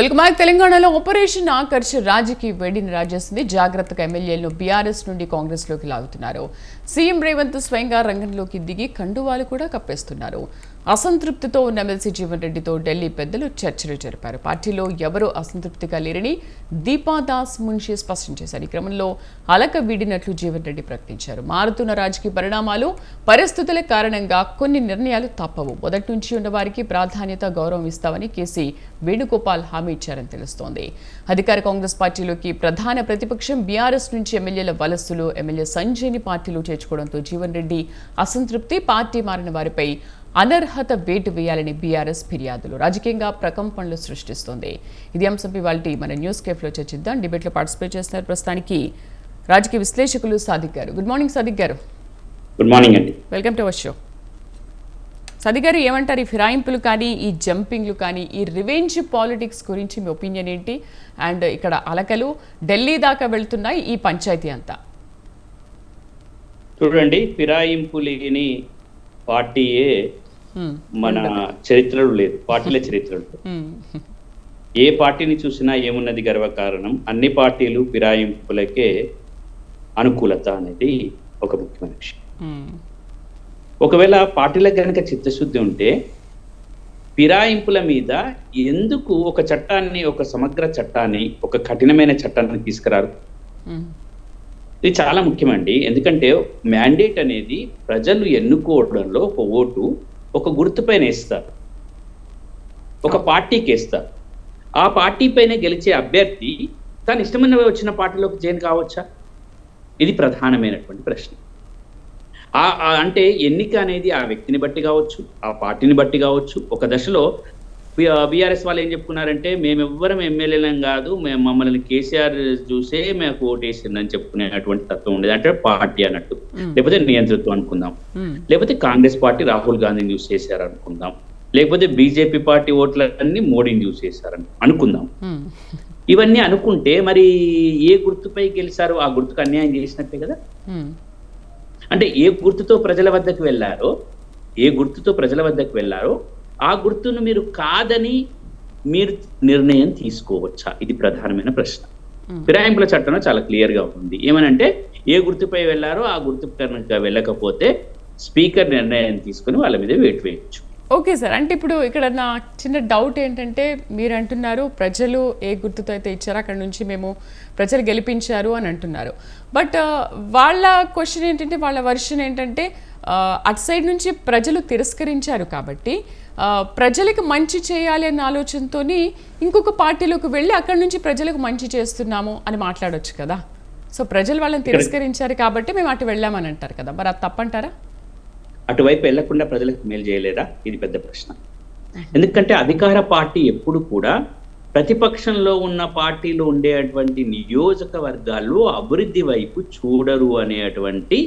Welcome తెలంగాణలో operation Akarsh రాజకీయ వేడిని రాజేస్తుంది జాగ్రత్తగా ఎమ్మెల్యేలను బీఆర్ఎస్ నుండి కాంగ్రెస్లోకి లాగుతున్నారు. సీఎం రేవంత్ స్వయంగా రంగంలోకి దిగి కండువాలు కూడా కప్పేస్తున్నారు. అసంతృప్తితో ఉన్న ఎమ్మెల్సీ జీవన్ రెడ్డితో ఢిల్లీ పెద్దలు చర్చలు జరిపారు. పార్టీలో ఎవరూ అసంతృప్తిగా లేరని దీపాదాస్ మున్షి స్పష్టం చేశారు. ఈ క్రమంలో అలక వీడినట్లు జీవన్ రెడ్డి ప్రకటించారు. మారుతున్న రాజకీయ పరిణామాలు పరిస్థితుల కారణంగా కొన్ని నిర్ణయాలు తప్పవు. మొదటి నుంచి ఉన్న వారికి ప్రాధాన్యత గౌరవం ఇస్తామని కేసీ వేణుగోపాల్ హామీ ఇచ్చారని తెలుస్తోంది. అధికార కాంగ్రెస్ పార్టీలోకి ప్రధాన ప్రతిపక్షం బీఆర్ఎస్ నుంచి ఎమ్మెల్యేల వలసులు ఎమ్మెల్యే సంజయ్ని పార్టీలో చేర్చుకోవడంతో జీవన్ రెడ్డి అసంతృప్తి పార్టీ మారిన వారిపై అనర్హత వేటు వేయాలని బీఆర్ఎస్ ఫిర్యాదులు. రాజకీయంగా ప్రకంపనలు సృష్టిస్తోంది. ఇది అంశంపై వాళ్ళ మన న్యూస్ కేఫ్లో చర్చిద్దాం. డిబేట్లో పార్టిసిపేట్ చేస్తున్నారు ప్రస్తుతానికి రాజకీయ విశ్లేషకులు సాదిక్ గారు. గుడ్ మార్నింగ్ సాదిక్ గారు. గుడ్ మార్నింగ్ అండి. Welcome to our show. Sadi గారు ఏమంటారు? ఈ ఫిరాయింపులు కానీ ఈ జంపింగ్లు కానీ ఈ రివెంజ్ పాలిటిక్స్ గురించి మీ ఒపీనియన్ ఏంటి? అండ్ ఇక్కడ అలకలు ఢిల్లీ దాకా వెళ్తున్నాయి ఈ పంచాయతీ అంతా. చూడండి ఫిరాయింపు లేని పార్టీయే. మన చరిత్రలో లేదు పార్టీల చరిత్రలో. ఏ పార్టీని చూసినా ఏమున్నది గర్వకారణం అన్ని పార్టీలు ఫిరాయింపులకే అనుకూలత అనేది ఒక ముఖ్యమైన విషయం. ఒకవేళ పార్టీలకు కనుక చిత్తశుద్ధి ఉంటే ఫిరాయింపుల మీద ఎందుకు ఒక చట్టాన్ని ఒక సమగ్ర చట్టాన్ని ఒక కఠినమైన చట్టాన్ని తీసుకురారు. ఇది చాలా ముఖ్యమండి ఎందుకంటే మ్యాండేట్ అనేది ప్రజలు ఎన్నుకోవడంలో ఒక ఓటు ఒక గుర్తుపైన వేస్తారు. ఒక పార్టీకి వేస్తారు ఆ పార్టీ పైన గెలిచే అభ్యర్థి తను ఇష్టమైన వచ్చిన పార్టీలోకి జాయిన్ కావచ్చా? ఇది ప్రధానమైనటువంటి ప్రశ్న. అంటే ఎన్నిక అనేది ఆ వ్యక్తిని బట్టి కావచ్చు ఆ పార్టీని బట్టి కావచ్చు ఒక దశలో బీఆర్ఎస్ వాళ్ళు ఏం చెప్పుకున్నారంటే మేము ఎవ్వరం ఎమ్మెల్యేలం కాదు మేము మమ్మల్ని కేసీఆర్ చూసే మేము ఓటేసిందని చెప్పుకునేటువంటి తత్వం ఉండేది అంటే పార్టీ అన్నట్టు. లేకపోతే నియంతృత్వం అనుకుందాం. లేకపోతే కాంగ్రెస్ పార్టీ రాహుల్ గాంధీని యూస్ చేశారు అనుకుందాం లేకపోతే బీజేపీ పార్టీ ఓట్లన్నీ మోడీని యూస్ చేశారని అనుకుందాం. ఇవన్నీ అనుకుంటే మరి ఏ గుర్తుపై గెలిచారో ఆ గుర్తుకు అన్యాయం చేసినట్టే కదా. అంటే ఏ గుర్తుతో ప్రజల వద్దకు వెళ్ళారో ఏ గుర్తుతో ప్రజల వద్దకు వెళ్ళారో ఆ గుర్తును మీరు కాదని మీరు నిర్ణయం తీసుకోవచ్చా? ఇది ప్రధానమైన ప్రశ్న. ఫిరాయింపుల చట్టంలో చాలా క్లియర్గా ఉంది. ఏమనంటే ఏ గుర్తుపై వెళ్ళారో ఆ గుర్తు కనుక వెళ్ళకపోతే స్పీకర్ నిర్ణయం తీసుకుని వాళ్ళ మీద వేటు వేయచ్చు. Okay sir. అంటే ఇప్పుడు ఇక్కడ నా చిన్న డౌట్ ఏంటంటే మీరు అంటున్నారు ప్రజలు ఏ గుర్తుతో అయితే ఇచ్చారో అక్కడ నుంచి మేము ప్రజలు గెలిపించారు అని అంటున్నారు. బట్ వాళ్ళ క్వశ్చన్ ఏంటంటే వాళ్ళ వర్షన్ ఏంటంటే అటు సైడ్ నుంచి ప్రజలు తిరస్కరించారు కాబట్టి ప్రజలకు మంచి చేయాలి అన్న ఆలోచనతో ఇంకొక పార్టీలోకి వెళ్ళి అక్కడ నుంచి ప్రజలకు మంచి చేస్తున్నాము అని మాట్లాడొచ్చు కదా. సో ప్రజలు వాళ్ళని తిరస్కరించారు కాబట్టి మేము అటు వెళ్ళామని అంటారు కదా. మరి అది తప్పంటారా? అటువైపు వెళ్ళకుండా ప్రజలకు మేలు చేయలేదా? ఇది పెద్ద ప్రశ్న. ఎందుకంటే అధికార పార్టీ ఎప్పుడు కూడా ప్రతిపక్షంలో ఉన్న పార్టీలో ఉండేటువంటి నియోజకవర్గాల్లో అభివృద్ధి వైపు చూడరు అనేటువంటి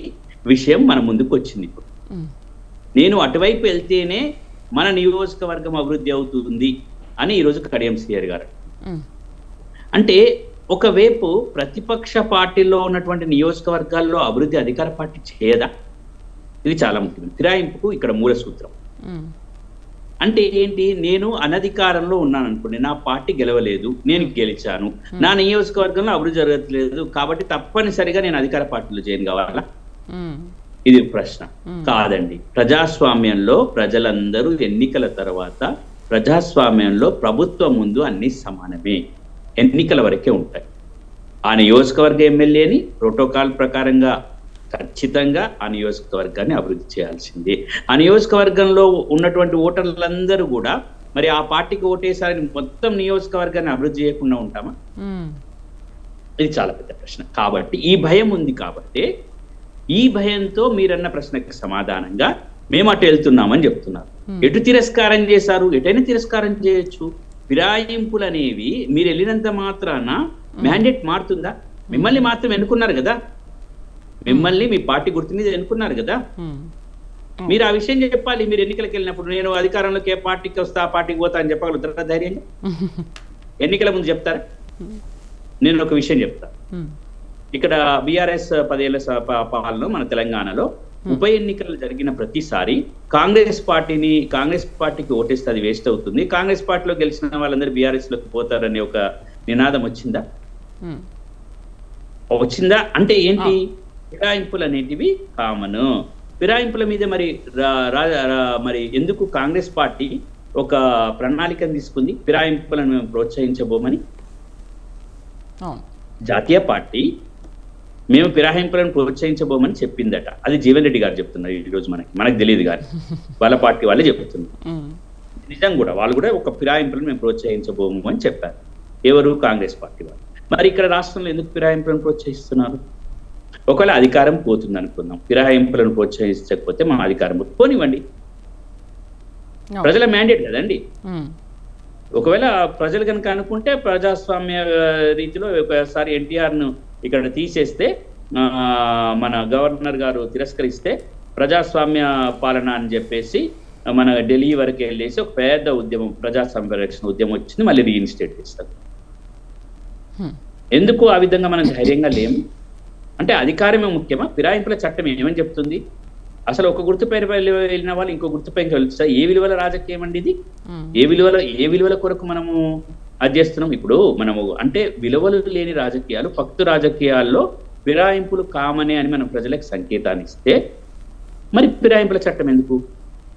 విషయం మన ముందుకు వచ్చింది ఇప్పుడు. నేను అటువైపు వెళ్తేనే మన నియోజకవర్గం అభివృద్ధి అవుతుంది అని ఈరోజు కడియం సిఆర్ గారు. అంటే ఒకవైపు ప్రతిపక్ష పార్టీలో ఉన్నటువంటి నియోజకవర్గాల్లో అభివృద్ధి అధికార పార్టీ చేయదా? ఇది చాలా ముఖ్యం. ఫిరాయింపుకు ఇక్కడ మూల సూత్రం. అంటే ఏంటి? నేను అనధికారంలో ఉన్నాను అనుకోండి నా పార్టీ గెలవలేదు నేను గెలిచాను. నా నియోజకవర్గంలో అభివృద్ధి జరగట్లేదు కాబట్టి తప్పనిసరిగా నేను అధికార పార్టీలో జాయిన్ కావాలా. ఇది ప్రశ్న. కాదండి. ప్రజాస్వామ్యంలో ప్రజలందరూ ఎన్నికల తర్వాత ప్రజాస్వామ్యంలో ప్రభుత్వం ముందు అన్ని సమానమే. ఎన్నికల వరకే ఉంటాయి. ఆ నియోజకవర్గ ఎమ్మెల్యేని ప్రోటోకాల్ ప్రకారంగా ఖచ్చితంగా ఆ నియోజకవర్గాన్ని అభివృద్ధి చేయాల్సిందే. ఆ నియోజకవర్గంలో ఉన్నటువంటి ఓటర్లందరూ కూడా మరి ఆ పార్టీకి ఓటేసారని మొత్తం నియోజకవర్గాన్ని అభివృద్ధి చేయకుండా ఉంటామా. ఇది చాలా పెద్ద ప్రశ్న. కాబట్టి ఈ భయం ఉంది కాబట్టి ఈ భయంతో మీరన్న ప్రశ్నకి సమాధానంగా మేము అటు వెళ్తున్నామని చెప్తున్నారు. ఎటు తిరస్కారం చేశారు? ఎటైనా తిరస్కారం చేయొచ్చు. ఫిరాయింపులు అనేవి మీరు వెళ్ళినంత మాత్రాన మ్యాండేట్ మారుతుందా? మిమ్మల్ని మాత్రం ఎన్నుకున్నారు కదా? మిమ్మల్ని మీ పార్టీ గుర్తు మీద ఎన్నుకున్నారు కదా. మీరు ఆ విషయం చెప్పాలి. మీరు ఎన్నికలకు వెళ్ళినప్పుడు నేను అధికారంలోకి ఏ పార్టీకి వస్తా ఆ పార్టీకి పోతా అని చెప్పగలుగుతారా? ధైర్యంగా? ఎన్నికల ముందు చెప్తారా? నేను ఒక విషయం చెప్తా. ఇక్కడ బీఆర్ఎస్ పదేళ్ళ పాలన మన తెలంగాణలో ఉప ఎన్నికలు జరిగిన ప్రతిసారి కాంగ్రెస్ పార్టీని కాంగ్రెస్ పార్టీకి ఓటేస్తే అది వేస్ట్ అవుతుంది. కాంగ్రెస్ పార్టీలో గెలిచిన వాళ్ళందరూ బీఆర్ఎస్లోకి పోతారనే ఒక నినాదం వచ్చిందా? ఉమ్, వచ్చిందా? అంటే ఏంటి? ఫిరాయింపులు అనేటివి కామన్. ఫిరాయింపుల మీద మరి రా- రా- రా- మరి ఎందుకు కాంగ్రెస్ పార్టీ ఒక ప్రణాళికను తీసుకుంది? ఫిరాయింపులను మేము ప్రోత్సహించబోమని? జాతీయ పార్టీ మేము ఫిరాయింపులను ప్రోత్సహించబోమని చెప్పిందట. అది జీవన్ రెడ్డి గారు చెప్తున్నారు ఈ రోజు మనకి. మనకు తెలియదు కానీ. వాళ్ళ పార్టీ వాళ్ళే చెప్తున్నారు. నిజం కూడా. వాళ్ళు కూడా ఒక ఫిరాయింపులను మేము ప్రోత్సహించబోము అని చెప్పారు. ఎవరు? కాంగ్రెస్ పార్టీ వాళ్ళు. మరి ఇక్కడ రాష్ట్రంలో ఎందుకు ఫిరాయింపులను ప్రోత్సహిస్తున్నారు? ఒకవేళ అధికారం పోతుంది అనుకుందాం. ఫిరాయింపులను ప్రోత్సహించకపోతే మా అధికారం. పోనివ్వండి. ప్రజల మ్యాండేట్ కదండి. ఒకవేళ ప్రజలు కనుక అనుకుంటే ప్రజాస్వామ్య రీతిలో ఒకసారి ఎన్టీఆర్ను ఇక్కడ తీసేస్తే మన గవర్నర్ గారు తిరస్కరిస్తే ప్రజాస్వామ్య పాలన అని చెప్పేసి మన ఢిల్లీ వరకు వెళ్ళేసి ఒక పెద్ద ఉద్యమం ప్రజా సంరక్షణ ఉద్యమం వచ్చింది మళ్ళీ రీఇన్స్టేట్ చేస్తారు. ఎందుకు ఆ విధంగా మనం ధైర్యంగా లేము? అంటే అధికారమే ముఖ్యమా? ఫిరాయింపుల చట్టం ఏమని చెప్తుంది? అసలు ఒక గుర్తుపై వెళ్ళిన వాళ్ళు ఇంకో గుర్తుపై వెళ్తారు ఏ విలువల రాజకీయం అండి ఇది? ఏ విలువల ఏ విలువల కొరకు మనము అది చేస్తున్నాం. ఇప్పుడు మనము అంటే విలువలు లేని రాజకీయాలు భక్తు రాజకీయాల్లో ఫిరాయింపులు కామనే అని మనం ప్రజలకు సంకేతాన్ని ఇస్తే మరి ఫిరాయింపుల చట్టం ఎందుకు?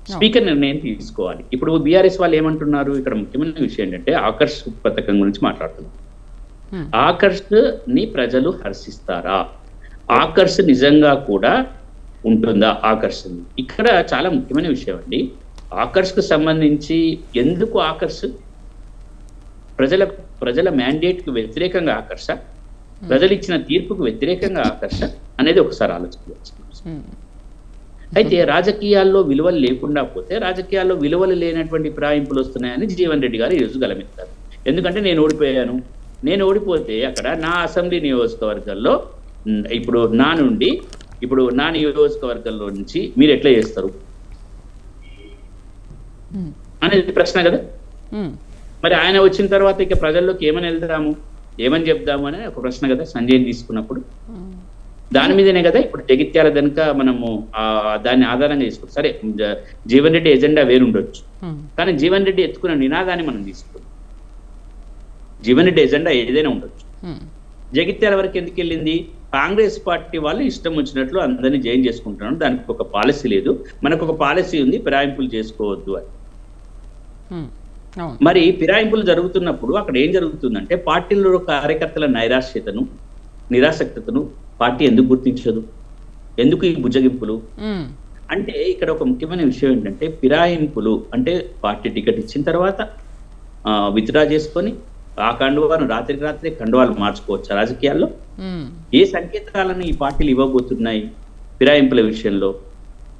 స్పీకర్ నిర్ణయం తీసుకోవాలి. ఇప్పుడు బీఆర్ఎస్ వాళ్ళు ఏమంటున్నారు? ఇక్కడ ముఖ్యమైన విషయం ఏంటంటే ఆకర్ష్ పథకం గురించి మాట్లాడుతున్నారు ఉమ్, ఆకర్ష్ని ప్రజలు హర్షిస్తారా? ఆకర్ష్ నిజంగా కూడా ఉంటుందా? ఆకర్షణ ఇక్కడ చాలా ముఖ్యమైన విషయం అండి. ఆకర్ష్కు సంబంధించి ఎందుకు ఆకర్ష్ ప్రజల ప్రజల mandate కు వ్యతిరేకంగా ఆకర్ష ప్రజలు ఇచ్చిన తీర్పుకు వ్యతిరేకంగా ఆకర్ష అనేది ఒకసారి ఆలోచించవచ్చు అయితే రాజకీయాల్లో విలువలు లేకుండా పోతే రాజకీయాల్లో విలువలు లేనటువంటి ఫిరాయింపులు వస్తున్నాయని జీవన్ రెడ్డి గారు ఈరోజు గలమెత్తారు. ఎందుకంటే నేను ఓడిపోయాను. నేను ఓడిపోతే అక్కడ నా అసెంబ్లీ నియోజకవర్గాల్లో ఉమ్, ఇప్పుడు నా నుండి ఇప్పుడు నా నియోజకవర్గంలో నుంచి మీరు ఎట్లా చేస్తారు? అనేది ప్రశ్న కదా? మరి ఆయన వచ్చిన తర్వాత ఇక ప్రజల్లోకి ఏమని వెళ్తాము ఏమని చెప్దాము అని ఒక ప్రశ్న కదా సంజయ్ తీసుకున్నప్పుడు. దాని మీదనే కదా ఇప్పుడు జగిత్యాల కనుక మనము ఆ దాన్ని ఆధారంగా తీసుకుంటాం సరే జీవన్ రెడ్డి ఎజెండా వేరుండొచ్చు. కానీ జీవన్ రెడ్డి ఎత్తుకున్న నినాదాన్ని మనం తీసుకుంటాం. జీవన్ రెడ్డి ఎజెండా ఏదైనా ఉండొచ్చు. జగిత్యాల వరకు ఎందుకు వెళ్ళింది? కాంగ్రెస్ పార్టీ వాళ్ళు ఇష్టం వచ్చినట్లు అందరినీ జైన్ చేసుకుంటున్నారు. దానికి ఒక పాలసీ లేదు. మనకు ఒక పాలసీ ఉంది. ఫిరాయింపులు చేసుకోవద్దు అని. మరి ఫిరాయింపులు జరుగుతున్నప్పుడు అక్కడ ఏం జరుగుతుందంటే పార్టీలో కార్యకర్తల నైరాశ్యతను నిరాసక్తతను పార్టీ ఎందుకు గుర్తించదు? ఎందుకు ఈ బుజ్జగింపులు అంటే ఇక్కడ ఒక ముఖ్యమైన విషయం ఏంటంటే ఫిరాయింపులు అంటే పార్టీ టికెట్ ఇచ్చిన తర్వాత విత్డ్రా చేసుకొని ఆ కండువాను రాత్రికి రాత్రి కండువాలు మార్చుకోవచ్చు రాజకీయాల్లో? ఏ సంకేతాలను ఈ పార్టీలు ఇవ్వబోతున్నాయి ఫిరాయింపుల విషయంలో?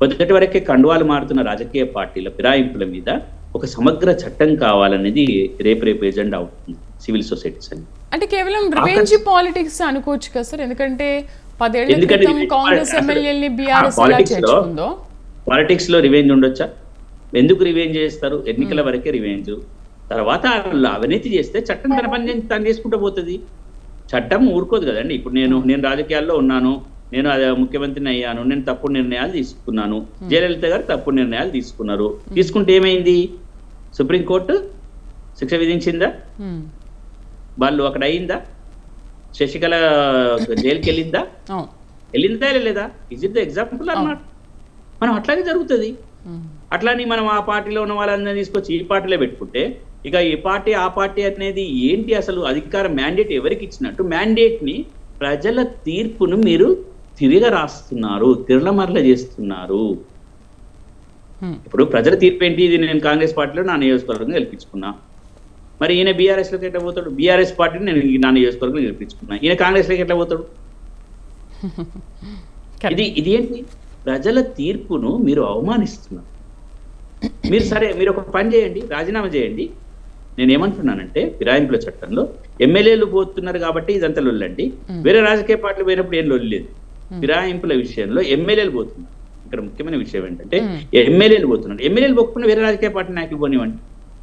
మొదటి వరకే కండువాలు మారుతున్న రాజకీయ పార్టీల ఫిరాయింపుల మీద ఒక సమగ్ర చట్టం కావాలనేది రేపు రేపు ఎజెండా అవుతుంది సివిల్ సొసైటీస్ అని. అంటే కేవలం రివెంజ్ పాలిటిక్స్ అనుకోవచ్చు కదా సార్? ఎందుకంటే పదేళ్ళ క్రితం కాంగ్రెస్ ఎమ్మెల్యేని బీఆర్ఎస్ చేర్చుకుందో. పాలిటిక్స్లో రివెంజ్ ఉండొచ్చా? ఎందుకు రివెంజ్ చేస్తారు? ఎన్నికల వరకే రివెంజ్ తర్వాత అవినీతి చేస్తే చట్టం తన పని తను చేసుకుంటూ పోతుంది. చట్టం ఊరుకోదు కదండి. ఇప్పుడు నేను నేను రాజకీయాల్లో ఉన్నాను. నేను అదే ముఖ్యమంత్రిని అయ్యాను. నేను తప్పుడు నిర్ణయాలు తీసుకున్నాను. జయలలిత గారు తప్పుడు నిర్ణయాలు తీసుకున్నారు. తీసుకుంటే ఏమైంది? సుప్రీంకోర్టు శిక్ష విధించిందా? వాళ్ళు అక్కడ అయిందా? శశికళ జైలుకి వెళ్ళిందా వెళ్ళిందా లేదా? ఇజ్ ఇట్ ద ఎగ్జాంపుల్ అన్నమాట మనం అట్లాగే జరుగుతుంది. అట్లాని మనం ఆ పార్టీలో ఉన్న వాళ్ళందరినీ తీసుకొచ్చి ఈ పార్టీలో పెట్టుకుంటే ఇక ఈ పార్టీ ఆ పార్టీ అనేది ఏంటి అసలు అధికార మ్యాండేట్ ఎవరికి ఇచ్చినట్టు? మ్యాండేట్ని ప్రజల తీర్పును మీరు తిరిగి రాస్తున్నారు తిరలమరల చేస్తున్నారు. ఇప్పుడు ప్రజల తీర్పు ఏంటి? ఇది నేను కాంగ్రెస్ పార్టీలో నా నియోజకవర్గం గెలిపించుకున్నా. మరి ఈయన బీఆర్ఎస్లోకి ఎట్లా పోతాడు? బీఆర్ఎస్ పార్టీని నేను నా నియోజకవర్గం గెలిపించుకున్నా. ఈయన కాంగ్రెస్లోకి ఎట్లా పోతాడు. ఇది ఇది ఏంటి? ప్రజల తీర్పును మీరు అవమానిస్తున్నారు. మీరు సరే మీరు ఒక పని చేయండి రాజీనామా చేయండి. నేను ఏమంటున్నానంటే ఫిరాయింపుల చట్టంలో ఎమ్మెల్యేలు పోతున్నారు కాబట్టి ఇదంతా లొల్లండి. వేరే రాజకీయ పార్టీలు పోయినప్పుడు ఏం లొల్లి లేదు. ఫిరాయింపుల విషయంలో ఎమ్మెల్యేలు పోతున్నారు. ఇక్కడ ముఖ్యమైన విషయం ఏంటంటే ఎమ్మెల్యేలు పోతున్నారు. ఎమ్మెల్యేలు పోకుండా వేరే రాజకీయ పార్టీ నాయకులు పోనివ్వండి.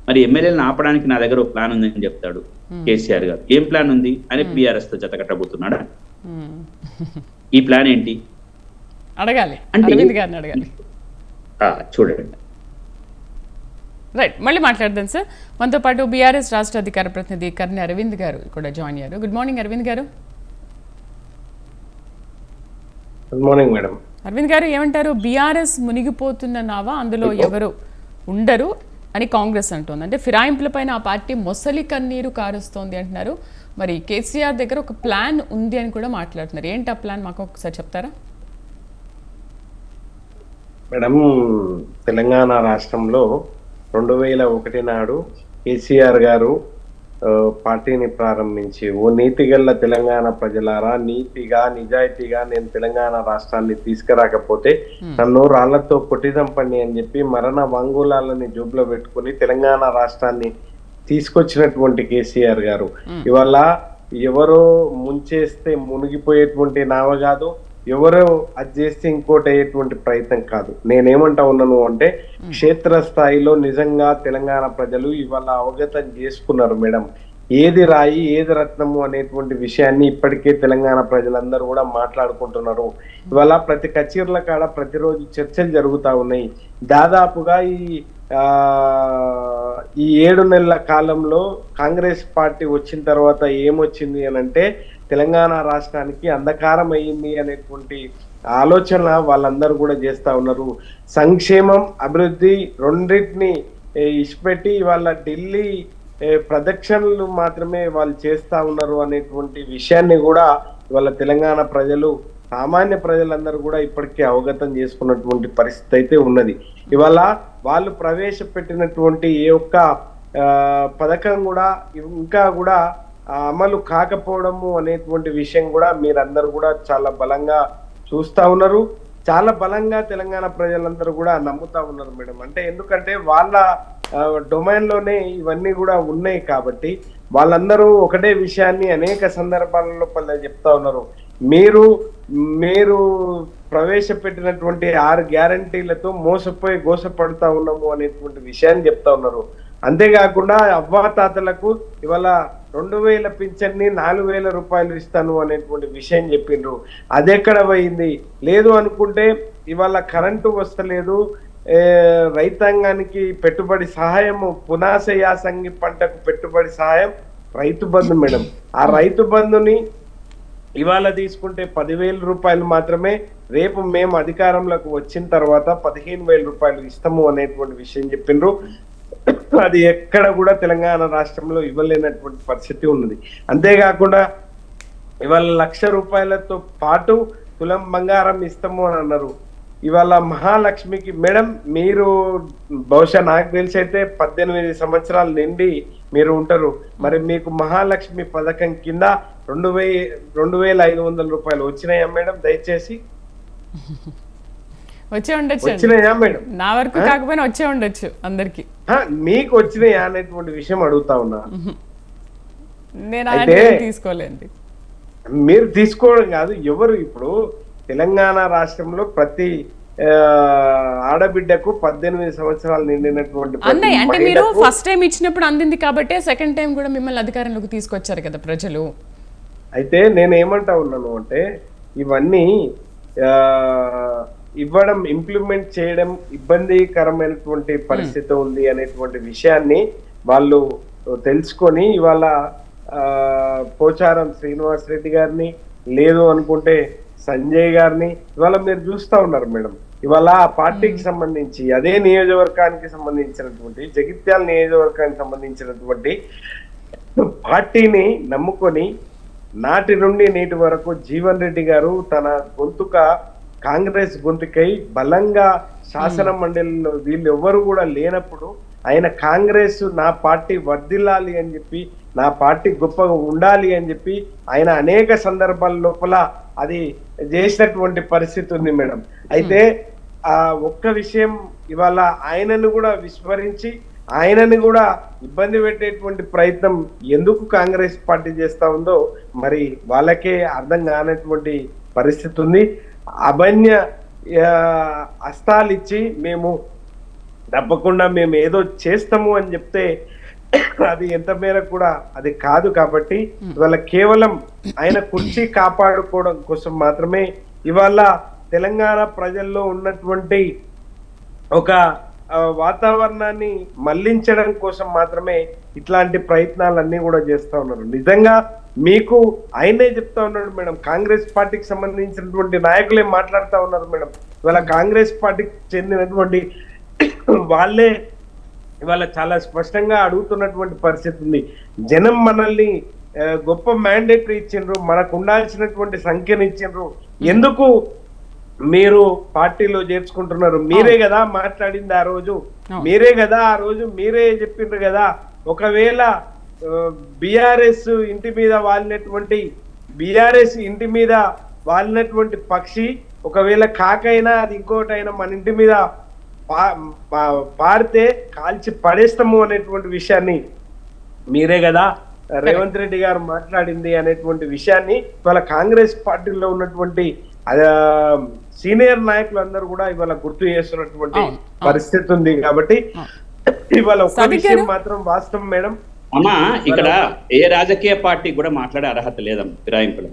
మరి ఎమ్మెల్యేలను ఆపడానికి నా దగ్గర ఒక ప్లాన్ ఉందని చెప్తాడు కేసీఆర్ గారు. ఏం ప్లాన్ ఉంది అని బీఆర్ఎస్తో జత కట్టబోతున్నాడా. ఈ ప్లాన్ ఏంటి? అడగాలి. అంటే- అరవింద్ గారిని అడగాలి. ఆ, చూడండి. రైట్ మళ్ళీ మాట్లాడదాం సార్. మనతో పాటు బీఆర్ఎస్ రాష్ట్ర అధికార ప్రతినిధి కర్ణి అరవింద్ గారు కూడా జాయిన్ అయ్యారు. గుడ్ మార్నింగ్ అరవింద్ గారు. Good morning madam. అరవింద్ గారు ఏమంటారు? బీఆర్ఎస్ మునిగిపోతున్న నావా అందులో ఎవరు ఉండరు అని కాంగ్రెస్ అంటోంది. అంటే ఫిరాయింపులపైన ఆ పార్టీ మొసలి కన్నీరు కారుస్తోంది అంటున్నారు. మరి కేసీఆర్ దగ్గర ఒక ప్లాన్ ఉంది అని కూడా మాట్లాడుతున్నారు. ఏంటి ఆ ప్లాన్? మాకు ఒకసారి చెప్తారా? మేడం తెలంగాణ రాష్ట్రంలో రెండు వేల ఒకటి నాడు కేసీఆర్ గారు పార్టీని ప్రారంభించి ఓ నీతిగల్ల తెలంగాణ ప్రజలారా నీతిగా నిజాయితీగా నేను తెలంగాణ రాష్ట్రాన్ని తీసుకురాకపోతే నన్ను రాళ్ళతో కొట్టిదంపండి అని చెప్పి మరణ వాంగులాలని జోబులో పెట్టుకుని తెలంగాణ రాష్ట్రాన్ని తీసుకొచ్చినటువంటి కేసీఆర్ గారు. ఇవాళ ఎవరో ముంచేస్తే మునిగిపోయేటువంటి నావ కాదు ఎవరో అది చేస్తే ఇంకోటి అయ్యేటువంటి ప్రయత్నం కాదు. నేనేమంటా ఉన్నాను అంటే క్షేత్ర స్థాయిలో నిజంగా తెలంగాణ ప్రజలు ఇవాళ అవగతం చేసుకున్నారు మేడం. ఏది రాయి ఏది రత్నము అనేటువంటి విషయాన్ని ఇప్పటికే తెలంగాణ ప్రజలందరూ కూడా మాట్లాడుకుంటున్నారు. ఇవాళ ప్రతి కచేరీల కాడ ప్రతిరోజు చర్చలు జరుగుతా ఉన్నాయి. దాదాపుగా ఈ ఆ ఈ ఏడు నెలల కాలంలో కాంగ్రెస్ పార్టీ వచ్చిన తర్వాత ఏమొచ్చింది అని అంటే తెలంగాణ రాష్ట్రానికి అంధకారం అయ్యింది అనేటువంటి ఆలోచన వాళ్ళందరూ కూడా చేస్తా ఉన్నారు. సంక్షేమం అభివృద్ధి రెండింటిని ఇష్టపెట్టి ఇచ్చిపెట్టి వాళ్ళ ఢిల్లీ ప్రదక్షిణలు మాత్రమే వాళ్ళు చేస్తా ఉన్నారు అనేటువంటి విషయాన్ని కూడా వాళ్ళ తెలంగాణ ప్రజలు సామాన్య ప్రజలందరూ కూడా ఇప్పటికే అవగతం చేసుకున్నటువంటి పరిస్థితి అయితే ఉన్నది. ఇవాళ వాళ్ళు ప్రవేశపెట్టినటువంటి ఏ ఒక్క పథకం కూడా ఇంకా కూడా అమలు కాకపోవడము అనేటువంటి విషయం కూడా మీరందరూ కూడా చాలా బలంగా చూస్తా ఉన్నారు. చాలా బలంగా తెలంగాణ ప్రజలందరూ కూడా నమ్ముతా ఉన్నారు మేడం. అంటే ఎందుకంటే వాళ్ళ డొమైన్లోనే ఇవన్నీ కూడా ఉన్నాయి కాబట్టి వాళ్ళందరూ ఒకటే విషయాన్ని అనేక సందర్భాలలో పల్లె చెప్తా ఉన్నారు. మీరు మీరు ప్రవేశపెట్టినటువంటి ఆరు గ్యారంటీలతో మోసపోయి గోసపడుతా ఉన్నాము అనేటువంటి విషయాన్ని చెప్తా ఉన్నారు. అంతేకాకుండా అవ్వాతాతలకు ఇవాళ రెండు వేల పింఛన్ని నాలుగు వేల రూపాయలు ఇస్తాను అనేటువంటి విషయం చెప్పిండ్రు. అదెక్కడ పోయింది? లేదు అనుకుంటే ఇవాళ కరెంటు వస్తలేదు. రైతాంగానికి పెట్టుబడి సహాయము పునాస యాసంగి పంటకు పెట్టుబడి సహాయం రైతు బంధు మేడం. ఆ రైతు బంధుని ఇవాళ తీసుకుంటే పదివేల రూపాయలు మాత్రమే రేపు మేము అధికారంలోకి వచ్చిన తర్వాత పదిహేను వేల రూపాయలు ఇస్తాము అనేటువంటి విషయం చెప్పిండ్రు. అది ఎక్కడ కూడా తెలంగాణ రాష్ట్రంలో ఇవ్వలేనటువంటి పరిస్థితి ఉన్నది. అంతేకాకుండా ఇవాళ లక్ష రూపాయలతో పాటు తులం బంగారం ఇస్తాము అని అన్నారు. ఇవాళ మహాలక్ష్మికి మేడం మీరు బహుశా నాకు తెలిసి అయితే పద్దెనిమిది సంవత్సరాల నిండి మీరు ఉంటారు. మరి మీకు మహాలక్ష్మి పథకం కింద రెండు వే రెండు వేల ఐదు వందల రూపాయలు వచ్చినాయా మేడం? దయచేసి. వచ్చే ఉండొచ్చు అండి. వచ్చినాయా మేడం? నా వరకు కాకపోయినా వచ్చే ఉండొచ్చు అందరికి. మీకు వచ్చినాయా అనేటువంటి విషయం అడుగుతా ఉన్నా. నేను తీసుకోలేండి. మీరు తీసుకోవడం కాదు ఎవరు ఇప్పుడు తెలంగాణ రాష్ట్రంలో ప్రతి ఆడబిడ్డకు పద్దెనిమిది సంవత్సరాలు నిండినటువంటి అన్నయ్య అంటే మీరు ఫస్ట్ టైం ఇచ్చినప్పుడు అందింది కాబట్టే సెకండ్ టైం కూడా మిమ్మల్ని అధికారంలోకి తీసుకొచ్చారు కదా ప్రజలు. అయితే నేను ఏమంటా ఉన్నాను అంటే ఇవన్నీ ఇవ్వడం ఇంప్లిమెంట్ చేయడం ఇబ్బందికరమైనటువంటి పరిస్థితి ఉంది అనేటువంటి విషయాన్ని వాళ్ళు తెలుసుకొని ఇవాళ పోచారం శ్రీనివాస్ రెడ్డి గారిని లేదు అనుకుంటే సంజయ్ గారిని ఇవాళ మీరు చూస్తా ఉన్నారు మేడం. ఇవాళ ఆ పార్టీకి సంబంధించి అదే నియోజకవర్గానికి సంబంధించినటువంటి జగిత్యాల నియోజకవర్గానికి సంబంధించినటువంటి పార్టీని నమ్ముకొని నాటి నుండి నేటి వరకు జీవన్ రెడ్డి గారు తన గొంతుక కాంగ్రెస్ గొంతుకై బలంగా శాసన మండలిలో వీళ్ళు ఎవరు కూడా లేనప్పుడు ఆయన కాంగ్రెస్ నా పార్టీ వర్ధిల్లాలి అని చెప్పి నా పార్టీ గొప్పగా ఉండాలి అని చెప్పి ఆయన అనేక సందర్భాల లోపల అది చేసినటువంటి పరిస్థితి ఉంది మేడం. అయితే ఆ ఒక్క విషయం ఇవాళ ఆయనను కూడా విస్మరించి ఆయనని కూడా ఇబ్బంది పెట్టేటువంటి ప్రయత్నం ఎందుకు కాంగ్రెస్ పార్టీ చేస్తా ఉందో మరి వాళ్ళకే అర్థం కానటువంటి పరిస్థితి ఉంది. అభన్య ఆ, హస్తాలు ఇచ్చి మేము తప్పకుండా మేము ఏదో చేస్తాము అని చెప్తే అది ఎంత మేరకు కూడా అది కాదు కాబట్టి ఇవాళ కేవలం ఆయన కుర్చీ కాపాడుకోవడం కోసం మాత్రమే ఇవాళ తెలంగాణ ప్రజల్లో ఉన్నటువంటి ఒక వాతావరణాన్ని మళ్ళించడం కోసం మాత్రమే ఇట్లాంటి ప్రయత్నాలన్నీ కూడా చేస్తా ఉన్నారు. నిజంగా మీకు ఆయనే చెప్తా ఉన్నాడు మేడం. కాంగ్రెస్ పార్టీకి సంబంధించినటువంటి నాయకులే మాట్లాడుతా ఉన్నారు మేడం. ఇవాళ కాంగ్రెస్ పార్టీకి చెందినటువంటి వాళ్ళే ఇవాళ చాలా స్పష్టంగా అడుగుతున్నటువంటి పరిస్థితి ఉంది. జనం మనల్ని గొప్ప మ్యాండేట్ ఇచ్చిండ్రు మనకు ఉండాల్సినటువంటి సంఖ్యను ఇచ్చిండ్రు. ఎందుకు మీరు పార్టీలో చేర్చుకుంటున్నారు? మీరే కదా మాట్లాడింది ఆ రోజు. మీరే కదా ఆ రోజు మీరే చెప్పిండ్రు కదా. ఒకవేళ బిఆర్ఎస్ ఇంటి మీద వాలినటువంటి బిఆర్ఎస్ ఇంటి మీద వాలినటువంటి పక్షి ఒకవేళ కాకైనా అది ఇంకోటైనా మన ఇంటి మీద పారితే కాల్చి పడేస్తాము అనేటువంటి విషయాన్ని మీరే కదా రేవంత్ రెడ్డి గారు మాట్లాడింది అనేటువంటి విషయాన్ని ఇవాళ కాంగ్రెస్ పార్టీలో ఉన్నటువంటి సీనియర్ నాయకులు అందరూ కూడా ఇవాళ గుర్తు చేస్తున్నటువంటి. పరిస్థితి ఉంది కాబట్టి ఇవాళ ఒక విషయం? మాత్రం వాస్తవం మేడం అమ్మా ఇక్కడ ఏ రాజకీయ పార్టీ కూడా మాట్లాడే అర్హత లేదమ్మా ఫిరాయింపులు.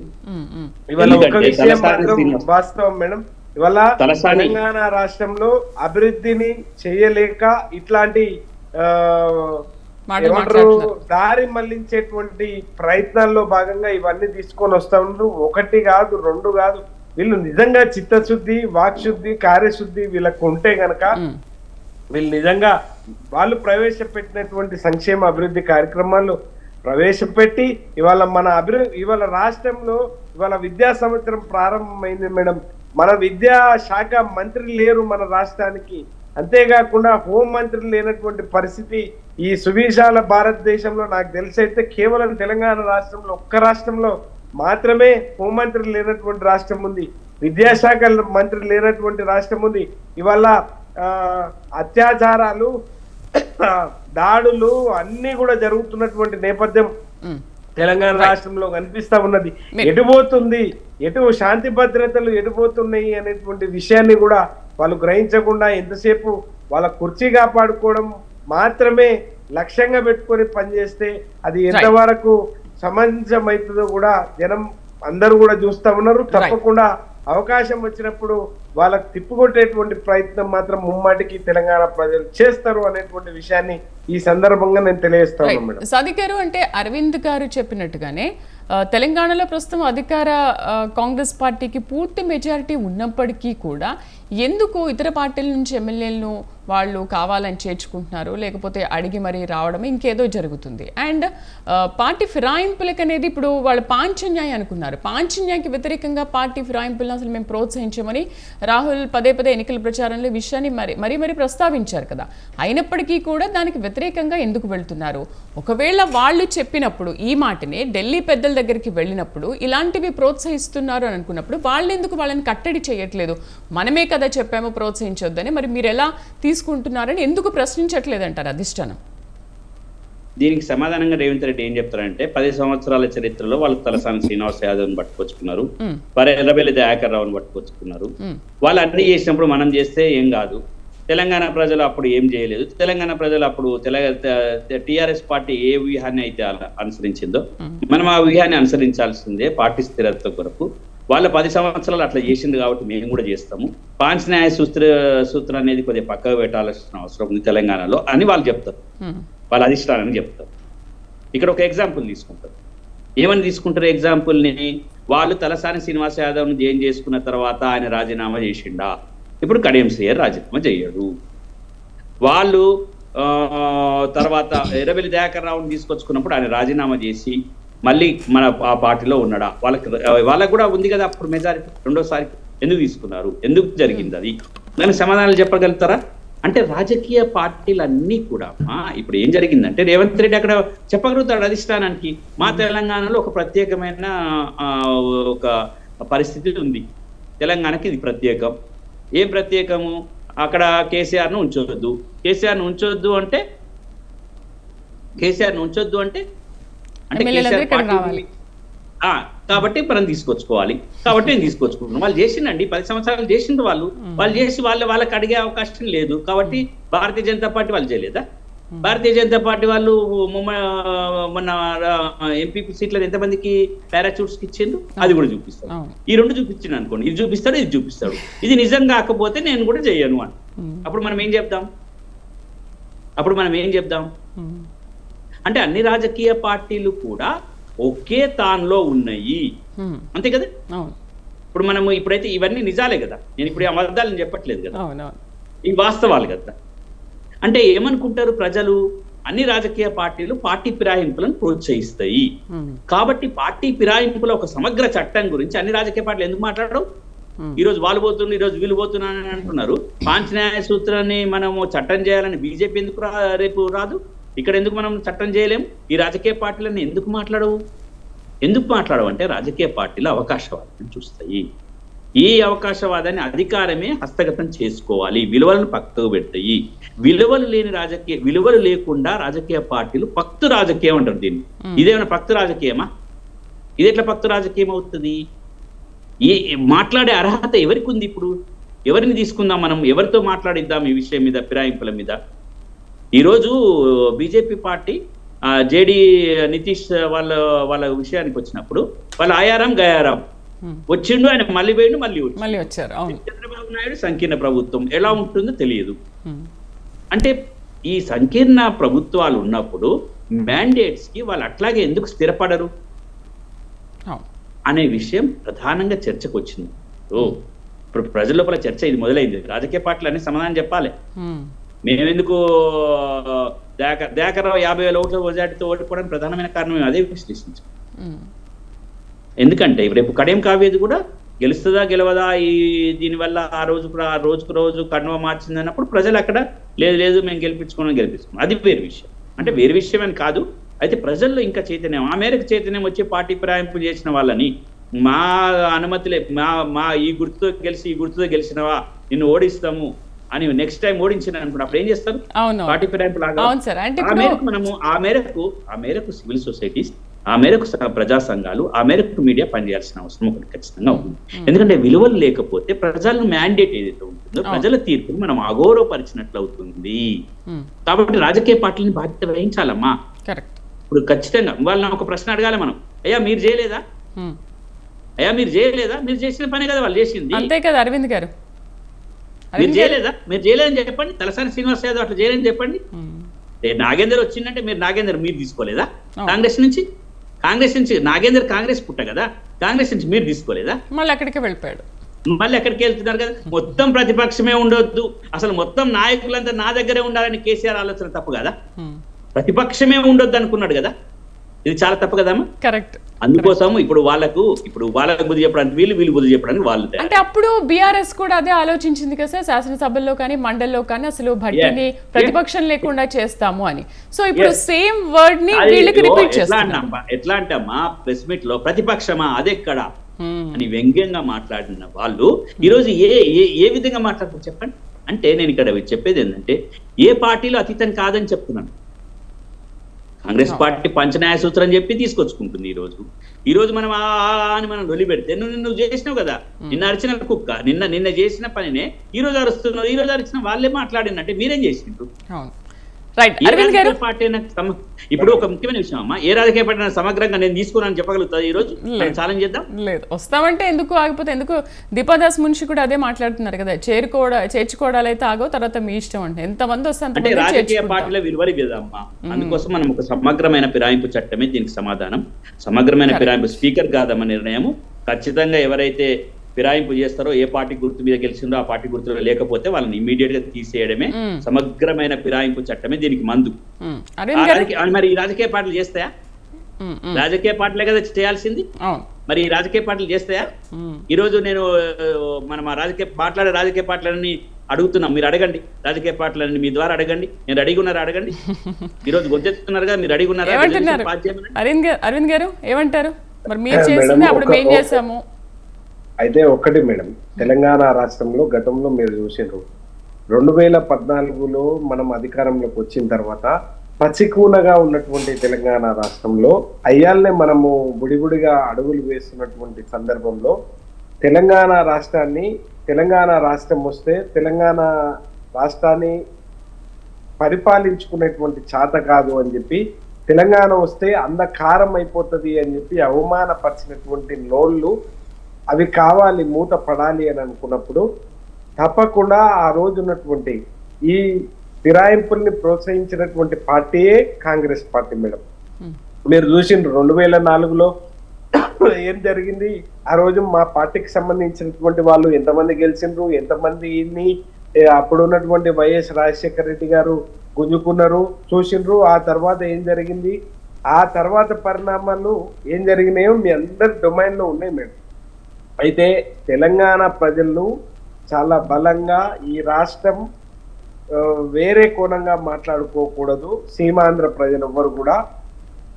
వాస్తవం మేడం ఇవాళ తలసాని- తెలంగాణ రాష్ట్రంలో అభివృద్ధిని చేయలేక ఇట్లాంటి ఏమంటారు. దారి మళ్ళించేటువంటి ప్రయత్నాల్లో భాగంగా ఇవన్నీ తీసుకొని వస్తా ఉన్నారు ఒకటి కాదు రెండు కాదు వీళ్ళు నిజంగా చిత్తశుద్ధి వాక్శుద్ధి కార్యశుద్ధి వీళ్ళకు ఉంటే గనక. వీళ్ళు నిజంగా వాళ్ళు ప్రవేశపెట్టినటువంటి సంక్షేమ అభివృద్ధి కార్యక్రమాలు ప్రవేశపెట్టి ఇవాళ మన అభివృద్ధి ఇవాళ రాష్ట్రంలో ఇవాళ విద్యా సంవత్సరం ప్రారంభమైంది మేడం. మన విద్యా శాఖ మంత్రి లేరు మన రాష్ట్రానికి. అంతేకాకుండా హోం మంత్రి లేనటువంటి పరిస్థితి ఈ సువిశాల భారతదేశంలో నాకు తెలిసైతే కేవలం తెలంగాణ రాష్ట్రంలో ఒక్క రాష్ట్రంలో మాత్రమే హోంమంత్రి లేనటువంటి రాష్ట్రం ఉంది. విద్యాశాఖ మంత్రి లేనటువంటి రాష్ట్రం ఉంది. ఇవాళ అత్యాచారాలు దాడులు అన్ని కూడా జరుగుతున్నటువంటి నేపథ్యం. తెలంగాణ రాష్ట్రంలో కనిపిస్తా ఉన్నది. ఎటుపోతుంది ఎటు శాంతి భద్రతలు ఎటుపోతున్నాయి అనేటువంటి విషయాన్ని కూడా వాళ్ళు గ్రహించకుండా ఎంతసేపు వాళ్ళ కుర్చీ కాపాడుకోవడం మాత్రమే లక్ష్యంగా పెట్టుకొని పనిచేస్తే అది ఎంతవరకు సమంజసమవుతుందో కూడా జనం అందరూ కూడా చూస్తా ఉన్నారు. తప్పకుండా అవకాశం వచ్చినప్పుడు వాళ్ళకి తిప్పుకొట్టేటువంటి ప్రయత్నం మాత్రం ముమ్మాటికి తెలంగాణ ప్రజలు చేస్తారు అనేటువంటి విషయాన్ని ఈ సందర్భంగా నేను తెలియజేస్తా ఉన్నాను మేడం రైట్. సాదిక్ గారు అంటే అరవింద్ గారు చెప్పినట్టుగానే తెలంగాణలో ప్రస్తుతం అధికార కాంగ్రెస్ పార్టీకి పూర్తి మెజారిటీ ఉన్నప్పటికీ కూడా ఎందుకు ఇతర పార్టీల నుంచి ఎమ్మెల్యేలను వాళ్ళు కావాలని చేర్చుకుంటున్నారు? లేకపోతే అడిగి మరీ రావడం ఇంకేదో జరుగుతుంది. అండ్ పార్టీ ఫిరాయింపులకు అనేది ఇప్పుడు వాళ్ళు పాంచన్యాయ అనుకున్నారు. పాంచన్యాయకి వ్యతిరేకంగా పార్టీ ఫిరాయింపులను అసలు మేము ప్రోత్సహించమని రాహుల్ పదే పదే ఎన్నికల ప్రచారంలో విషయాన్ని మరి మరీ మరీ ప్రస్తావించారు కదా. అయినప్పటికీ కూడా దానికి వ్యతిరేకంగా ఎందుకు వెళ్తున్నారు? ఒకవేళ వాళ్ళు చెప్పినప్పుడు ఈ మాటనే ఢిల్లీ పెద్దల దగ్గరికి వెళ్ళినప్పుడు ఇలాంటివి ప్రోత్సహిస్తున్నారు అని అనుకున్నప్పుడు వాళ్ళు ఎందుకు వాళ్ళని కట్టడి చేయట్లేదు? మనమే కదా చెప్పాము ప్రోత్సహించొద్దని మరి మీరు ఎలా తీసుకుంటున్నారని ఎందుకు ప్రశ్నించట్లేదు అంటారు అధిష్టానం? దీనికి సమాధానంగా రేవంత్ రెడ్డి ఏం చెప్తారంటే పది సంవత్సరాల చరిత్రలో వాళ్ళు తలసాని శ్రీనివాస్ యాదవ్ని పట్టుకొచ్చుకున్నారు. ఎర్రబెల్లి దయాకర్ రావుని పట్టుకొచ్చుకున్నారు. వాళ్ళు అన్ని చేసినప్పుడు మనం చేస్తే ఏం కాదు. తెలంగాణ ప్రజలు అప్పుడు ఏం చేయలేదు. తెలంగాణ ప్రజలు అప్పుడు టిఆర్ఎస్ పార్టీ ఏ వ్యూహాన్ని అయితే అనుసరించిందో మనం ఆ వ్యూహాన్ని అనుసరించాల్సిందే పార్టీ స్థిరత్వ కొరకు. వాళ్ళ పది సంవత్సరాలు అట్లా చేసింది కాబట్టి మేము కూడా చేస్తాము. పాంచ్ న్యాయ సూత్ర సూత్రం అనేది కొద్దిగా పక్కకు పెట్టాల్సిన అవసరం ఉంది తెలంగాణలో అని వాళ్ళు చెప్తారు. వాళ్ళ అధిష్టానాన్ని చెప్తారు. ఇక్కడ ఒక ఎగ్జాంపుల్ తీసుకుంటారు. ఏమని తీసుకుంటారు ఎగ్జాంపుల్ని? వాళ్ళు తలసాని శ్రీనివాస్ యాదవ్ని జైన్ చేసుకున్న తర్వాత ఆయన రాజీనామా చేసిండా? ఇప్పుడు కడియంశ్రీయర్ రాజీనామా చేయడు వాళ్ళు తర్వాత ఎర్రబెల్లి దయాకర్ రావుని తీసుకొచ్చుకున్నప్పుడు ఆయన రాజీనామా చేసి మళ్ళీ మన ఆ పార్టీలో ఉన్నాడా? వాళ్ళకి వాళ్ళకి కూడా ఉంది కదా అప్పుడు మెజారిటీ. రెండోసారి ఎందుకు తీసుకున్నారు? ఎందుకు జరిగింది అది? దానికి సమాధానాలు చెప్పగలుగుతారా? అంటే రాజకీయ పార్టీలన్నీ కూడా ఇప్పుడు ఏం జరిగిందంటే రేవంత్ రెడ్డి అక్కడ చెప్పగలుగుతాడు అధిష్టానానికి. మా తెలంగాణలో ఒక ప్రత్యేకమైన ఒక పరిస్థితి ఉంది. తెలంగాణకి ఇది ప్రత్యేకం. ఏం ప్రత్యేకము? అక్కడ కేసీఆర్ను ఉంచొద్దు. కేసీఆర్ను ఉంచొద్దు అంటే కేసీఆర్ను ఉంచొద్దు అంటే అంటే కేసీఆర్ పార్టీ కాబట్టి మనం తీసుకొచ్చుకోవాలి. కాబట్టి నేను తీసుకొచ్చుకున్నాను వాళ్ళు చేసిండండి పది సంవత్సరాలు చేసిండ్రు వాళ్ళు. వాళ్ళు చేసి వాళ్ళ వాళ్ళకి అడిగే అవకాశం లేదు. కాబట్టి భారతీయ జనతా పార్టీ వాళ్ళు చేయలేదా? భారతీయ జనతా పార్టీ వాళ్ళు మొన్న మొన్న ఎంపీపీ సీట్లను ఎంతమందికి పారాచూట్స్కి ఇచ్చిండ్రు? అది కూడా చూపిస్తాడు. ఈ రెండు చూపించింది అనుకోండి. ఇది చూపిస్తాడు ఇది చూపిస్తాడు. ఇది నిజం కాకపోతే నేను కూడా చేయను అని. అప్పుడు మనం ఏం చెప్దాం? అప్పుడు మనం ఏం చెప్దాం? అంటే అన్ని రాజకీయ పార్టీలు కూడా ఒకే తాన్లో ఉన్నాయి. అంతే కదా? ఇప్పుడు మనము ఇప్పుడైతే ఇవన్నీ నిజాలే కదా. నేను ఇప్పుడు ఈ అబద్ధాలను చెప్పట్లేదు కదా. ఇవి వాస్తవాలు కదా. అంటే ఏమనుకుంటారు ప్రజలు? అన్ని రాజకీయ పార్టీలు పార్టీ ఫిరాయింపులను ప్రోత్సహిస్తాయి. కాబట్టి పార్టీ ఫిరాయింపుల ఒక సమగ్ర చట్టం గురించి అన్ని రాజకీయ పార్టీలు ఎందుకు మాట్లాడడం ఈ రోజు వాళ్ళు పోతున్నారు ఈ రోజు వీళ్ళు పోతున్నారు అని అంటున్నారు. పాంచన్యాయ సూత్రాన్ని మనము చట్టం చేయాలని బీజేపీ ఎందుకు రా రేపు రాదు? ఇక్కడ ఎందుకు మనం చట్టం చేయలేం? ఈ రాజకీయ పార్టీలను ఎందుకు మాట్లాడవు? ఎందుకు మాట్లాడవు అంటే రాజకీయ పార్టీలు అవకాశవాదాన్ని చూస్తాయి. ఈ అవకాశవాదాన్ని అధికారమే హస్తగతం చేసుకోవాలి. విలువలను పక్కకు పెడతాయి. విలువలు లేని రాజకీయ విలువలు లేకుండా రాజకీయ పార్టీలు పక్తు రాజకీయం అంటారు దీన్ని. ఇదేమైనా పక్తు రాజకీయమా? ఇది ఎట్లా పక్తు రాజకీయం అవుతుంది? ఈ మాట్లాడే అర్హత ఎవరికి ఉంది ఇప్పుడు? ఎవరిని తీసుకుందాం మనం? ఎవరితో మాట్లాడిద్దాం ఈ విషయం మీద ఫిరాయింపుల మీద? ఈరోజు బీజేపీ పార్టీ జేడి నితీష్ వాళ్ళ వాళ్ళ విషయానికి వచ్చినప్పుడు వాళ్ళ ఆయారం గయారాం వచ్చిండు ఆయన మళ్ళీ పోయిండు మళ్ళీ మళ్ళీ వచ్చారు చంద్రబాబు నాయుడు సంకీర్ణ ప్రభుత్వం ఎలా ఉంటుందో తెలియదు. ఉమ్, అంటే ఈ సంకీర్ణ ప్రభుత్వాలు ఉన్నప్పుడు మ్యాండేట్స్కి వాళ్ళు అట్లాగే ఎందుకు స్థిరపడరు? అనే విషయం ప్రధానంగా చర్చకు వచ్చింది. ఓ ఇప్పుడు ప్రజల లోపల చర్చ ఇది మొదలైంది. రాజకీయ పార్టీలు అన్ని సమాధానం చెప్పాలి. మేమెందుకు దేక దేకరావు యాభై వేల ఓట్ల మెజార్టీతో ఓడిపోవడానికి ప్రధానమైన కారణం అదే విశ్లేషించాం. ఎందుకంటే రేపు కడియం కావేది కూడా గెలుస్తుందా గెలవదా? ఈ దీనివల్ల ఆ రోజు ఆ రోజుకు రోజు కన్వ మార్చింది అన్నప్పుడు ప్రజలు అక్కడ లేదు లేదు మేము గెలిపించుకున్నాం గెలిపించుకున్నాం. అది వేరు విషయం. అంటే వేరు విషయం అని కాదు. అయితే ప్రజల్లో ఇంకా చైతన్యం ఆ మేరకు చైతన్యం వచ్చి పార్టీ ఫిరాయింపు చేసిన వాళ్ళని మా అనుమతి లే మా మా ఈ గుర్తుతో గెలిచి ఈ గుర్తుతో గెలిచినవా? నిన్ను ఓడిస్తాము అని నెక్స్ట్ టైం ఓడించిన అనుకున్నప్పుడు అప్పుడు ఏం చేస్తారు? పార్టీ ఫిరాయింపు లాగా ఆ మేరకు మనము ఆ మేరకు ఆ మేరకు సివిల్ సొసైటీస్ ఆ మేరకు ప్రజా సంఘాలు ఆ మేరకు మీడియా పనిచేయాల్సిన అవసరం ఒకటి ఖచ్చితంగా ఉంది. ఎందుకంటే విలువలు లేకపోతే ప్రజలను మ్యాండేట్ ఏదైతే ఉంటుందో ప్రజల తీర్పుని మనం అగౌరవపరిచినట్లు అవుతుంది. కాబట్టి రాజకీయ పార్టీని బాధ్యత వహించాలమ్మా. ఇప్పుడు ఖచ్చితంగా వాళ్ళని ఒక ప్రశ్న అడగాలి మనం. అయ్యా మీరు చేయలేదా? అయ్యా మీరు చేయలేదా? మీరు చేసిన పనే కదా వాళ్ళు చేసింది. అంతే కదా అరవింద్ గారు. మీరు చేయలేదా? మీరు చేయలేదని చెప్పండి. తలసాని శ్రీనివాస్ యాదవ్ అట్లా చేయలేదని చెప్పండి. నాగేందర్ వచ్చిందంటే మీరు నాగేందర్ మీరు తీసుకోలేదా. కాంగ్రెస్ నుంచి? కాంగ్రెస్ నుంచి నాగేందర్ కాంగ్రెస్ పుట్ట కదా కాంగ్రెస్ నుంచి మీరు తీసుకోలేదా? మళ్ళీ అక్కడికే వెళ్ళిపోయాడు? మళ్ళీ ఎక్కడికి వెళ్తున్నారు కదా? మొత్తం ప్రతిపక్షమే ఉండొద్దు. అసలు మొత్తం నాయకులంతా నా దగ్గరే ఉండాలని కేసీఆర్ ఆలోచన తప్పు కదా? ప్రతిపక్షమే ఉండొద్దు అనుకున్నాడు కదా? ఇది చాలా తప్పు కదమ్మా కరెక్ట్. అందుకోసం ఇప్పుడు వాళ్ళకు ఇప్పుడు వాళ్ళకు బుద్ధి చెప్పడానికి వీళ్ళు వీళ్ళు బుద్ధి చెప్పడానికి వాళ్ళు. అంటే అప్పుడు బీఆర్ఎస్ కూడా అదే ఆలోచించింది కదా సార్ శాసనసభల్లో కానీ మండల్లో కానీ అసలు భట్టిని. ప్రతిపక్షం లేకుండా చేస్తాము అని. సో ఇప్పుడు. సేమ్ వర్డ్ని వీళ్ళకి రిపీట్ ఎట్లా చేస్తున్నారు. అంటామా ఎట్లా అంటామా ప్రెస్ మీట్లో ప్రతిపక్షమా? అదెక్కడ? ఉమ్, అని వ్యంగ్యంగా మాట్లాడిన వాళ్ళు ఈరోజు ఏ ఏ ఏ విధంగా మాట్లాడతారు చెప్పండి? అంటే నేను ఇక్కడ చెప్పేది ఏంటంటే ఏ పార్టీలో అతీతం కాదని చెప్తున్నాను. కాంగ్రెస్ పార్టీ పంచన్యాయ సూత్రం చెప్పి తీసుకొచ్చుకుంటుంది ఈ రోజు. ఈ రోజు మనం ఆ అని మనం రొలి పెడితే నువ్వు నువ్వు చేసినావు కదా? నిన్న అరిచిన కుక్క నిన్న నిన్న చేసిన పనినే ఈ రోజు అరుస్తున్నారు ఈ రోజు అరిచిన వాళ్ళే మాట్లాడినట్టే మీరేం చేసిండ్రు? అవును. రైట్ అరవింద్ గారు? ఇప్పుడు ఒక ముఖ్యమైన విషయం అమ్మా. ఏ రాజకీయ పార్టీ సమగ్రంగా నేను తీసుకున్నాను చెప్పగలుగుతా ఈ రోజు? ఛాలెంజ్ చేద్దాం? లేదు. వస్తామంటే ఎందుకు ఆగిపోతే ఎందుకు దీపాదాస్ మున్షి కూడా అదే మాట్లాడుతున్నారు కదా. చేరుకోవడ చేర్చుకోవడాలు అయితే ఆగో తర్వాత మీ ఇష్టం అంటే. ఎంతమంది వస్తే రాజకీయ పార్టీల విలువలు కదమ్మా అందుకోసం మనం ఒక సమగ్రమైన ఫిరాయింపు చట్టమే దీనికి సమాధానం. సమగ్రమైన ఫిరాయింపు స్పీకర్ కాదమ్మ నిర్ణయము. ఖచ్చితంగా ఎవరైతే ఫిరాయింపు చేస్తారో ఏ పార్టీ గుర్తు మీద గెలిచిందో ఆ పార్టీ గుర్తులో లేకపోతే వాళ్ళని ఇమీడియట్గా తీసేయడమే మ్మ్. సమగ్రమైన ఫిరాయింపు చట్టమే దీనికి మందు. మరి ఈ రాజకీయ పార్టీలు చేస్తాయా? రాజకీయ పార్టీలే కదా చేయాల్సింది? అవును. మరి ఈ రాజకీయ పార్టీలు చేస్తాయా? ఉమ్, ఈ రోజు నేను మనం ఆ రాజకీయ మాట్లాడే రాజకీయ పార్టీలన్నీ అడుగుతున్నాం. మీరు అడగండి. రాజకీయ పార్టీలన్నీ మీ ద్వారా అడగండి. నేను అడిగి ఉన్నారా అడగండి? ఈ రోజు గొంతెత్తున్నారు కదా మీరు అడిగి ఉన్నారా? అరవింద్ గారు అరవింద్ గారు ఏమంటారు? మరి మీరు చేసింది అప్పుడు ఒక- మేం ఒక- చేసాము. అయితే ఒక్కటి మేడం తెలంగాణ రాష్ట్రంలో గతంలో మీరు చూసారు రెండు వేల పద్నాలుగులో మనం అధికారంలోకి వచ్చిన తర్వాత పచికూనగా ఉన్నటువంటి తెలంగాణ రాష్ట్రంలో అయ్యాలనే మనము బుడిబుడిగా అడుగులు వేస్తున్నటువంటి సందర్భంలో తెలంగాణ రాష్ట్రాన్ని తెలంగాణ రాష్ట్రం వస్తే తెలంగాణ రాష్ట్రాన్ని పరిపాలించుకునేటువంటి చాత కాదు అని చెప్పి తెలంగాణ వస్తే అంధకారం అయిపోతుంది అని చెప్పి అవమానపరిచినటువంటి లోన్లు అవి కావాలి మూత పడాలి అని అనుకున్నప్పుడు తప్పకుండా ఆ రోజు ఉన్నటువంటి ఈ ఫిరాయింపుల్ని ప్రోత్సహించినటువంటి పార్టీయే కాంగ్రెస్ పార్టీ మేడం. మీరు చూసిండ్రు రెండు వేల నాలుగులో ఏం జరిగింది? ఆ రోజు మా పార్టీకి సంబంధించినటువంటి వాళ్ళు ఎంతమంది గెలిచిండ్రు? ఎంతమందిని అప్పుడు ఉన్నటువంటి వైఎస్ రాజశేఖర రెడ్డి గారు గుంజుకున్నారు చూసిండ్రు. ఆ తర్వాత ఏం జరిగింది? ఆ తర్వాత పరిణామాలు ఏం జరిగినాయో మీ అందరి డొమైన్లో ఉన్నాయి మేడం. అయితే తెలంగాణ ప్రజలు చాలా బలంగా ఈ రాష్ట్రం వేరే కోణంగా మాట్లాడుకోకూడదు సీమాంధ్ర ప్రజలు ఎవ్వరు కూడా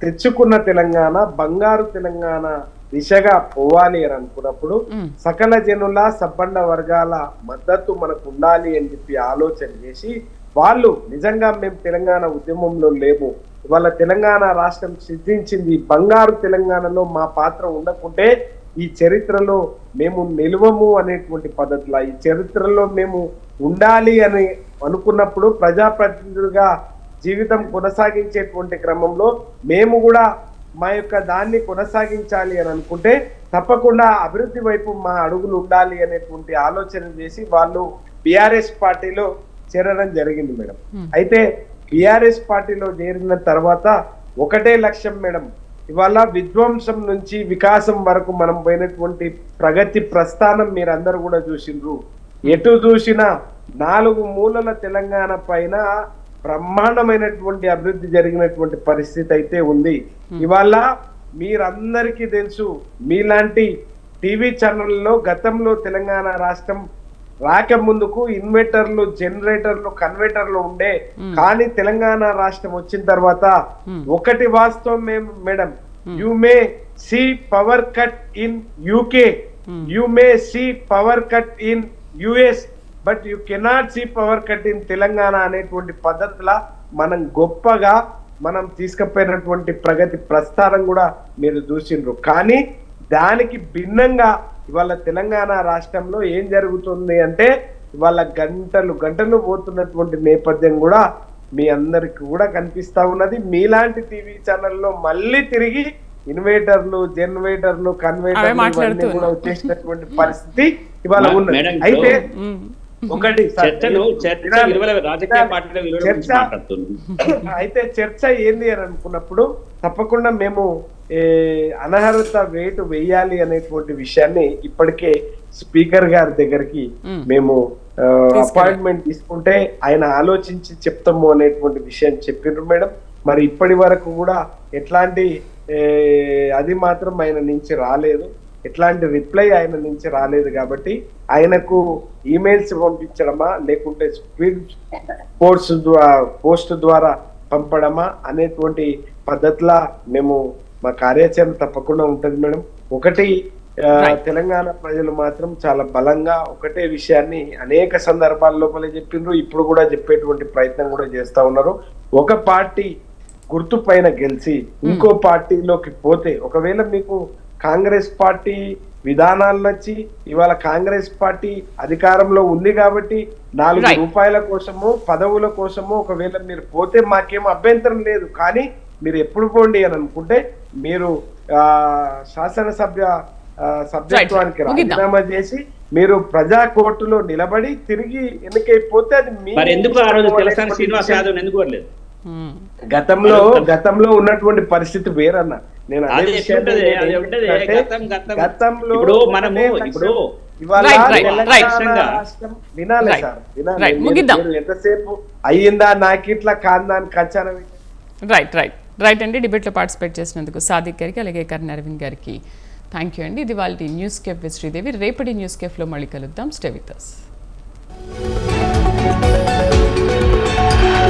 తెచ్చుకున్న తెలంగాణ బంగారు తెలంగాణ దిశగా పోవాలి అని అనుకున్నప్పుడు. సకల జనుల సబ్బండ వర్గాల మద్దతు మనకు ఉండాలి అని చెప్పి ఆలోచన చేసి వాళ్ళు నిజంగా మేము తెలంగాణ ఉద్యమంలో లేము ఇవాళ తెలంగాణ రాష్ట్రం సిద్ధించింది బంగారు తెలంగాణలో మా పాత్ర ఉండకుంటే ఈ చరిత్రలో మేము నిలువము అనేటువంటి పద్ధతిలో ఈ చరిత్రలో మేము ఉండాలి అని అనుకున్నప్పుడు ప్రజాప్రతినిధులుగా జీవితం కొనసాగించేటువంటి క్రమంలో మేము కూడా మా యొక్క దాన్ని కొనసాగించాలి అని అనుకుంటే తప్పకుండా అభివృద్ధి వైపు మా అడుగులు ఉండాలి అనేటువంటి ఆలోచన చేసి వాళ్ళు బిఆర్ఎస్ పార్టీలో చేరడం జరిగింది మేడం. అయితే బిఆర్ఎస్ పార్టీలో చేరిన తర్వాత ఒకటే లక్ష్యం మేడం ఇవాళ విధ్వంసం నుంచి వికాసం వరకు మనం పోయినటువంటి ప్రగతి ప్రస్థానం మీరందరూ కూడా చూసిండ్రు. ఎటు చూసినా నాలుగు మూలల తెలంగాణ పైన బ్రహ్మాండమైనటువంటి అభివృద్ధి జరిగినటువంటి పరిస్థితి అయితే ఉంది. ఇవాళ మీరందరికీ తెలుసు మీలాంటి టీవీ ఛానళ్ళలో గతంలో తెలంగాణ రాష్ట్రం రాక ముందుకు ఇన్వర్టర్లు జనరేటర్లు కన్వర్టర్లు ఉండే. కానీ తెలంగాణ రాష్ట్రం వచ్చిన తర్వాత ఒకటి వాస్తవం మేము. Madam you may see power cut in UK you may see power cut in US but you cannot see power cut in Telangana అనేటువంటి పద్ధతిలా మనం గొప్పగా మనం తీసుకుపోయినటువంటి ప్రగతి ప్రస్థానం కూడా మీరు చూసిండ్రు. కానీ దానికి భిన్నంగా ఇవాళ తెలంగాణ రాష్ట్రంలో ఏం జరుగుతుంది అంటే ఇవాళ గంటలు గంటలు పోతున్నటువంటి నేపథ్యం కూడా మీ అందరికి కూడా కనిపిస్తా ఉన్నది. మీలాంటి టీవీ ఛానల్లో మళ్ళీ తిరిగి ఇన్వేటర్లు జనరేటర్లు కన్వేటర్లు కూడా వచ్చేసినటువంటి పరిస్థితి ఇవాళ ఉన్నది. అయితే. ఒకటి చర్చ అయితే చర్చ ఏంది అని అనుకున్నప్పుడు తప్పకుండా మేము అనర్హత వేటు వేయాలి అనేటువంటి విషయాన్ని ఇప్పటికే స్పీకర్ గారి దగ్గరికి మ్మ్. అపాయింట్మెంట్ తీసుకుంటే ఆయన ఆలోచించి చెప్తాము అనేటువంటి విషయం చెప్పిండ్రు మేడం. మరి ఇప్పటి వరకు కూడా ఎట్లాంటి అది మాత్రం ఆయన నుంచి రాలేదు. ఎట్లాంటి రిప్లై ఆయన నుంచి రాలేదు కాబట్టి ఆయనకు ఈమెయిల్స్ పంపించడమా లేకుంటే స్పీడ్ పోస్ట్ ద్వారా పోస్ట్ ద్వారా పంపడమా అనేటువంటి పద్ధతిలా మేము మా కార్యాచరణ తప్పకుండా ఉంటది మేడం. ఒకటి. తెలంగాణ ప్రజలు మాత్రం చాలా బలంగా ఒకటే విషయాన్ని అనేక సందర్భాల లోపలే చెప్పిండ్రు. ఇప్పుడు కూడా చెప్పేటువంటి ప్రయత్నం కూడా చేస్తా ఉన్నారు. ఒక పార్టీ గుర్తు పైన గెలిచి ఇంకో పార్టీలోకి పోతే ఒకవేళ మీకు కాంగ్రెస్ పార్టీ విధానాలు నచ్చి ఇవాళ కాంగ్రెస్ పార్టీ అధికారంలో ఉంది కాబట్టి నాలుగు. రూపాయల కోసము పదవుల కోసము ఒకవేళ మీరు పోతే మాకేం అభ్యంతరం లేదు. కానీ మీరు ఎప్పుడు పోండి అని అనుకుంటే మీరు ఆ శాసనసభ్య సభ్యత్వానికి. రాజీనామా చేసి మీరు ప్రజా కోర్టులో నిలబడి తిరిగి ఎన్నికైపోతే అది మీ మరి ఎందుకు ఆ రోజు తెలసాని అనేటువంటి శ్రీనివాస్ విషయం. యాదవ్ ఎందుకు కోరలేదు మ్మ్. గతంలో గతంలో ఉన్నటువంటి పరిస్థితి వేరన్న నేను. గతంలో ఇప్పుడు మనము వినాలి Right. సార్ వినాలి ఎంతసేపు అయ్యిందా నాకిట్లా కాందా అని కంచాన రైట్ రైట్ రైట్ అండి డిబేట్లో పార్టిసిపేట్ చేసినందుకు సాదిక్ గారికి అలాగే కర్ణ అరవింద్ గారికి థ్యాంక్ యూ అండి. ఇది వాళ్ళ న్యూస్ కేఫ్ శ్రీదేవి రేపటి న్యూస్ కేఫ్లో మళ్ళీ కలుద్దాం. Stay with us